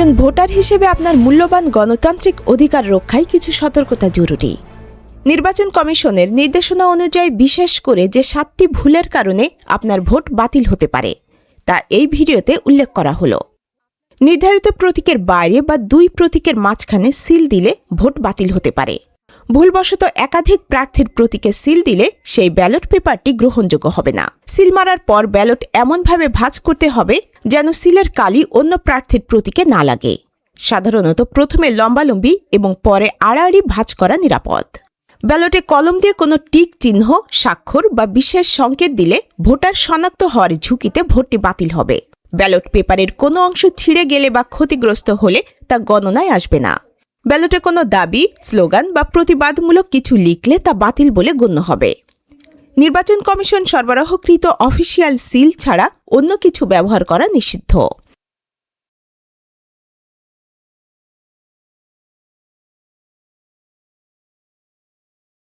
একজন ভোটার হিসেবে আপনার মূল্যবান গণতান্ত্রিক অধিকার রক্ষায় কিছু সতর্কতা জরুরি। নির্বাচন কমিশনের নির্দেশনা অনুযায়ী বিশেষ করে যে সাতটি ভুলের কারণে আপনার ভোট বাতিল হতে পারে, তা এই ভিডিওতে উল্লেখ করা হলো। নির্ধারিত প্রতীকের বাইরে বা দুই প্রতীকের মাঝখানে সিল দিলে ভোট বাতিল হতে পারে। ভুলবশত একাধিক প্রার্থীর প্রতীকে সিল দিলে সেই ব্যালট পেপারটি গ্রহণযোগ্য হবে না। সিল মারার পর ব্যালট এমনভাবে ভাঁজ করতে হবে যেন সিলের কালি অন্য প্রার্থীর প্রতীকে না লাগে। সাধারণত প্রথমে লম্বালম্বি এবং পরে আড়াআড়ি ভাঁজ করা নিরাপদ। ব্যালটে কলম দিয়ে কোনো টিক চিহ্ন, স্বাক্ষর বা বিশেষ সংকেত দিলে ভোটার শনাক্ত হওয়ার ঝুঁকিতে ভোটটি বাতিল হবে। ব্যালট পেপারের কোনো অংশ ছিঁড়ে গেলে বা ক্ষতিগ্রস্ত হলে তা গণনায় আসবে না। ব্যালটে কোনো দাবি, স্লোগান বা প্রতিবাদমূলক কিছু লিখলে তা বাতিল বলে গণ্য হবে। নির্বাচন কমিশন সরবরাহকৃত অফিসিয়াল সিল ছাড়া অন্য কিছু ব্যবহার করা নিষিদ্ধ।